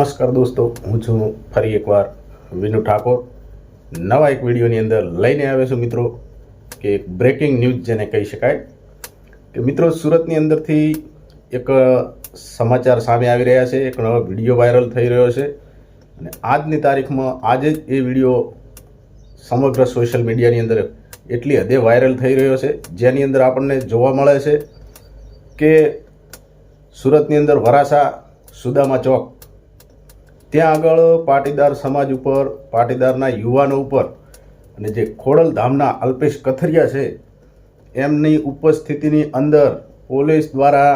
નમસ્કાર દોસ્તો, હું છું ફરી એકવાર વિનુ ઠાકોર. નવા એક વિડીયોની અંદર લઈને આવ્યો છું મિત્રો કે એક બ્રેકિંગ ન્યૂઝ જેને કહી શકાય. કે મિત્રો, સુરતની અંદરથી એક સમાચાર સામે આવી રહ્યા છે, એક નવો વીડિયો વાયરલ થઈ રહ્યો છે. અને આજની તારીખમાં આજે જ એ વીડિયો સમગ્ર સોશિયલ મીડિયાની અંદર એટલી હદે વાયરલ થઈ રહ્યો છે. જેની અંદર આપણને જોવા મળે છે કે સુરતની અંદર વરાસા સુદામા ચોક ત્યાં આગળ પાટીદાર સમાજ ઉપર, પાટીદારના યુવાનો ઉપર અને જે ખોડલ ધામના અલ્પેશ કથરિયા છે, એમની ઉપસ્થિતિની અંદર પોલીસ દ્વારા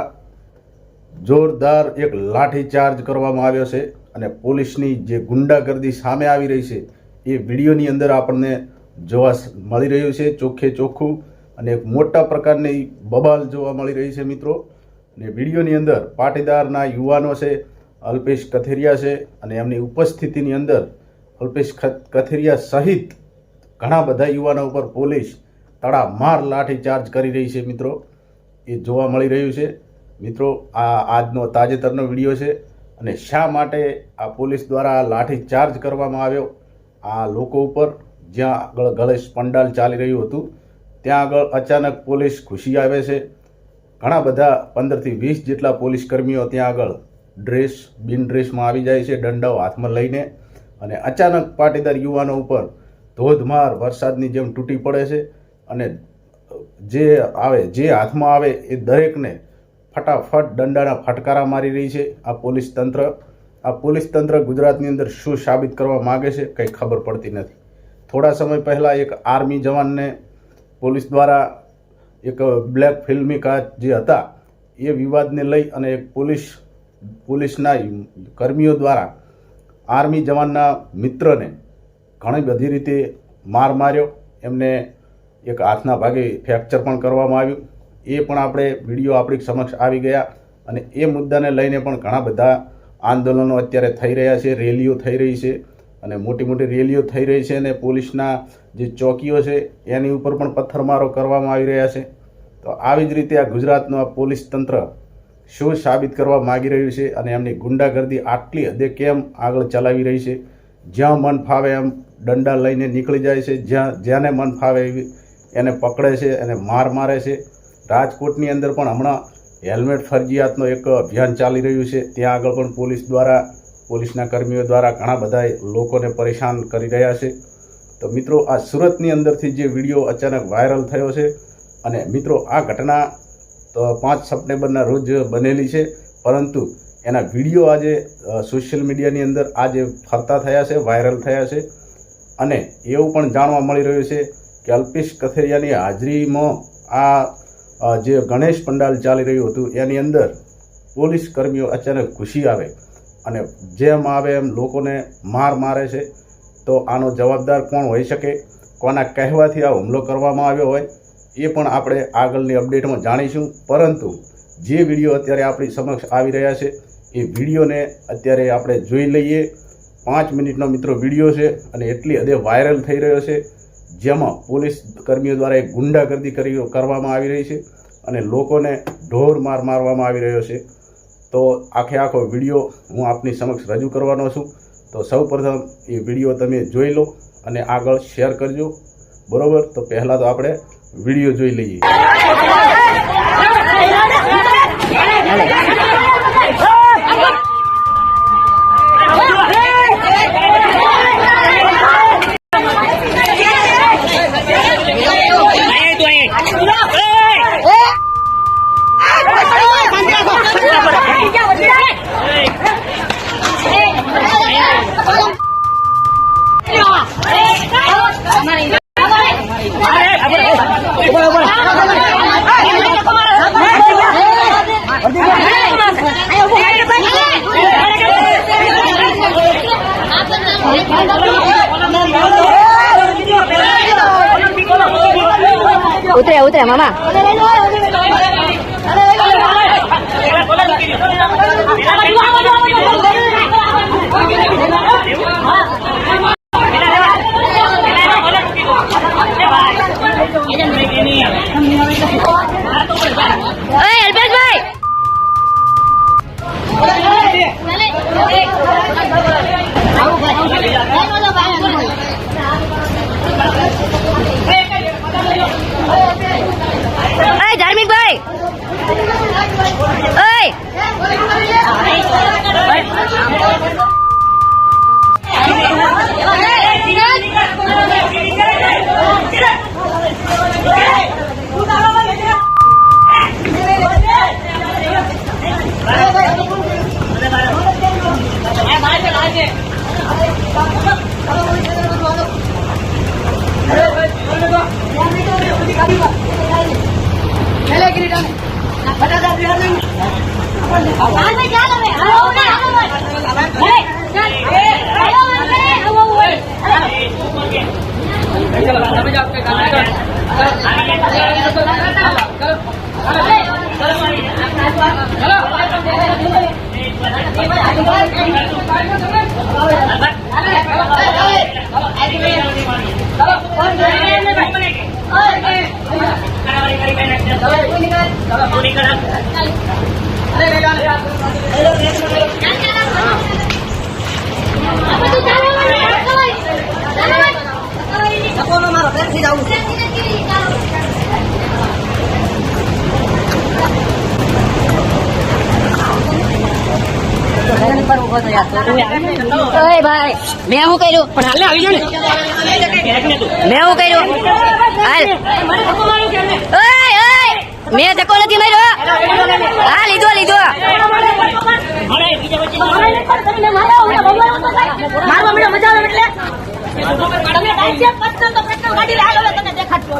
જોરદાર એક લાઠી ચાર્જ કરવામાં આવ્યો છે અને પોલીસની જે ગુંડાગર્દી સામે આવી રહી છે, એ વિડીયોની અંદર આપણને જોવા મળી રહ્યું છે, ચોખ્ખે ચોખ્ખું અને એક મોટા પ્રકારની બબાલ જોવા મળી રહી છે મિત્રો. અને વિડીયોની અંદર પાટીદારના યુવાનો છે અલ્પેશ કથેરિયા છે અને એમની ઉપસ્થિતિની અંદર અલ્પેશ કથેરિયા સહિત ઘણા બધા યુવાનો ઉપર પોલીસ તડામાર લાઠી ચાર્જ કરી રહી છે મિત્રો. એ જોવા મળી રહ્યું છે. મિત્રો, આ આજનો તાજેતરનો વીડિયો છે અને શા માટે આ પોલીસ દ્વારા લાઠી ચાર્જ કરવામાં આવ્યો? આ લોકો ઉપર જ્યાં આગળ ગણેશ પંડાલ ચાલી રહ્યું હતું, ત્યાં આગળ અચાનક પોલીસ ખુશી આવે છે. ઘણા બધા પંદરથી વીસ જેટલા પોલીસ કર્મીઓ ત્યાં આગળ ડ્રેસ, બિન ડ્રેસમાં આવી જાય છે દંડાઓ હાથમાં લઈને. અને અચાનક પાટીદાર યુવાનો ઉપર ધોધમાર વરસાદની જેમ તૂટી પડે છે અને જે આવે, જે હાથમાં આવે એ દરેકને ફટાફટ દંડાના ફટકારા મારી રહી છે. આ પોલીસ તંત્ર, આ પોલીસ તંત્ર ગુજરાતની અંદર શું સાબિત કરવા માગે છે કંઈ ખબર પડતી નથી. થોડા સમય પહેલાં એક આર્મી જવાનને પોલીસ દ્વારા એક બ્લેક ફિલ્મી કાચ જે હતા એ વિવાદને લઈ અને એક પોલીસ પોલીસના કર્મીઓ દ્વારા આર્મી જવાનના મિત્રને ઘણી બધી રીતે માર માર્યો. એમને એક હાથના ભાગે ફ્રેક્ચર પણ કરવામાં આવ્યું. એ પણ આપણે વીડિયો આપણી સમક્ષ આવી ગયા અને એ મુદ્દાને લઈને પણ ઘણા બધા આંદોલનો અત્યારે થઈ રહ્યા છે, રેલીઓ થઈ રહી છે અને મોટી મોટી રેલીઓ થઈ રહી છે અને પોલીસના જે ચોકીઓ છે એની ઉપર પણ પથ્થરમારો કરવામાં આવી રહ્યા છે. તો આવી જ રીતે આ ગુજરાતનું આ પોલીસ તંત્ર શું સાબિત કરવા માગી રહ્યું છે અને એમની ગુંડાગર્દી આટલી હદે કેમ આગળ ચલાવી રહી છે? જ્યાં મન ફાવે એમ દંડા લઈને નીકળી જાય છે, જ્યાં જ્યાંને મન ફાવે એવી એને પકડે છે, એને માર મારે છે. રાજકોટની અંદર પણ હમણાં હેલ્મેટ ફરજિયાતનો એક અભિયાન ચાલી રહ્યું છે. ત્યાં આગળ પણ પોલીસ દ્વારા, પોલીસના કર્મીઓ દ્વારા ઘણા બધા લોકોને પરેશાન કરી રહ્યા છે. તો મિત્રો, આ સુરતની અંદરથી જે વીડિયો અચાનક વાયરલ થયો છે અને મિત્રો, આ ઘટના પાંચ સપ્ટેમ્બરના રોજ બનેલી છે. પરંતુ એના વીડિયો આજે સોશિયલ મીડિયાની અંદર આજે ફરતા થયા છે, વાયરલ થયા છે. અને એવું પણ જાણવા મળી રહ્યું છે કે અલ્પેશ કથેરિયાની હાજરીમાં આ જે ગણેશ પંડાલ ચાલી રહ્યું હતું, એની અંદર પોલીસ કર્મીઓ અચાનક ઘૂસી આવે અને જેમ આવે એમ લોકોને માર મારે છે. તો આનો જવાબદાર કોણ હોઈ શકે? કોના કહેવાથી આ હુમલો કરવામાં આવ્યો હોય? એ પણ આપણે આગળની અપડેટમાં જાણીશું. પરંતુ જે વીડિયો અત્યારે આપણી સમક્ષ આવી રહ્યા છે, એ વિડીયોને અત્યારે આપણે જોઈ લઈએ. પાંચ મિનિટનો મિત્રો વીડિયો છે અને એટલી હદે વાયરલ થઈ રહ્યો છે, જેમાં પોલીસ કર્મીઓ દ્વારા એક ગુંડાગર્દી કરી કરવામાં આવી રહી છે અને લોકોને ઢોર માર મારવામાં આવી રહ્યો છે. તો આખે આખો વીડિયો હું આપની સમક્ષ રજૂ કરવાનો છું. તો સૌપ્રથમ એ વીડિયો તમે જોઈ લો અને આગળ શેર કરજો. બરાબર? તો પહેલાં તો આપણે વીડિયો જોઈ લઈએ ઉતરે అవుతాయా మామా? Kalau mau nikah, kalau mau nikah, ઓય ભાઈ. મેં શું કર્યું. પણ હાલે. આવી જાય મેં શું કર્યું હાલ મેં ધક્કો નથી માર્યો હા લીધો લીધો.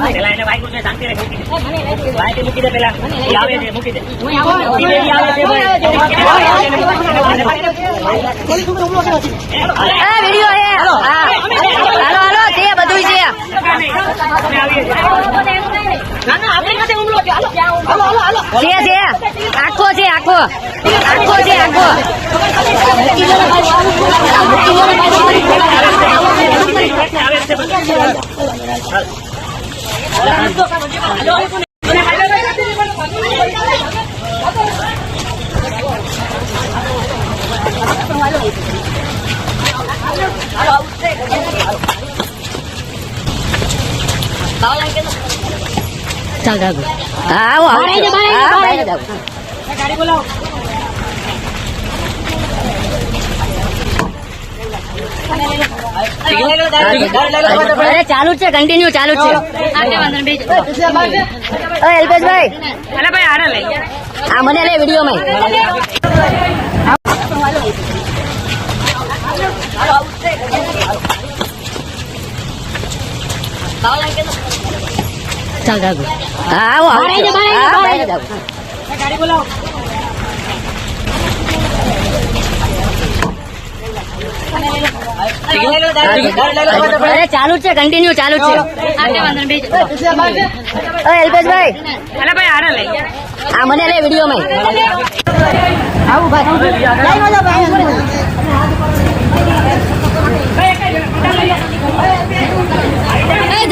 પેલા તે બધું છે શાંતિ રે મૂકી દે વાગી મૂકી દે પેલા એ આવે છે મૂકી દે ઈ બેબી આવે છે ભાઈ હા વીડિયો હે હા હાલો હાલો છે બધું છે અમે આવીએ છીએ છે છે આખો છે આખો. આખો છે આખો. આવે છે બધું ચાલ ચાલ હા હું આવું આવું. અરે ચાલુ છે કન્ટિન્યુ ચાલુ છે. અલ્પેશભાઈ. અલે ભાઈ આને લઈ. આ મને લે વિડીયોમાં. ચાલ ચાલ આવું આવું. અરે ચાલુ છે કન્ટિન્યુ ચાલુ છે. અલ્પેશભાઈ અલે ભાઈ આને લઈ આ મને લે વિડીયોમાં ભાઈ.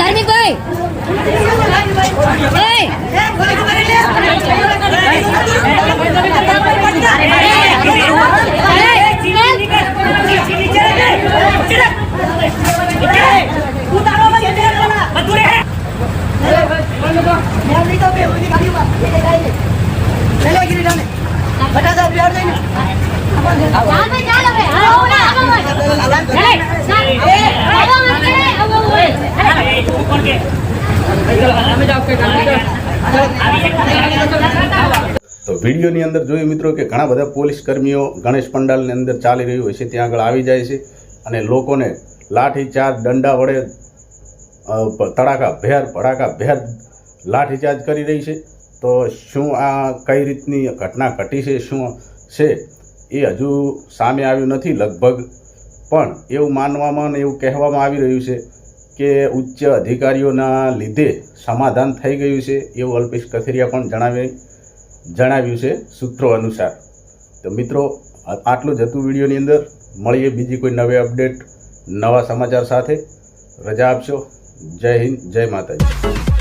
ધાર્મિક ભાઈ. બટા સાહેબ યાર નહીં ને ચાલ ભાઈ ચાલ હવે હા ના ચાલ ચાલ એ આવો મને આવો ઓય અરે ઉપર કે તો વિડીયોની અંદર જોયું મિત્રો કે ઘણા બધા પોલીસ કર્મીઓ ગણેશ પંડાલની અંદર ચાલી રહ્યું હોય છે, ત્યાં આગળ આવી જાય છે અને લોકોને લાઠી ચાર્જ દંડા વડે તડાકા ભેર, ભડાકા ભેર લાઠીચાર્જ કરી રહી છે. તો શું આ કઈ રીતની ઘટના ઘટી છે, શું છે, એ હજુ સામે આવ્યું નથી લગભગ. પણ એવું માનવામાં અને એવું કહેવામાં આવી રહ્યું છે કે ઉચ્ચ અધિકારીઓના લીધે સમાધાન થઈ ગયું છે એવું અલ્પેશ કથિરિયા પણ જણાવે જણાવ્યું છે સૂત્રો અનુસાર. તો મિત્રો આટલું જ હતું વિડીયોની અંદર. મળીએ બીજી કોઈ નવી અપડેટ, નવા સમાચાર સાથે. રજા આપશો. જય હિન્દ, જય માતાજી.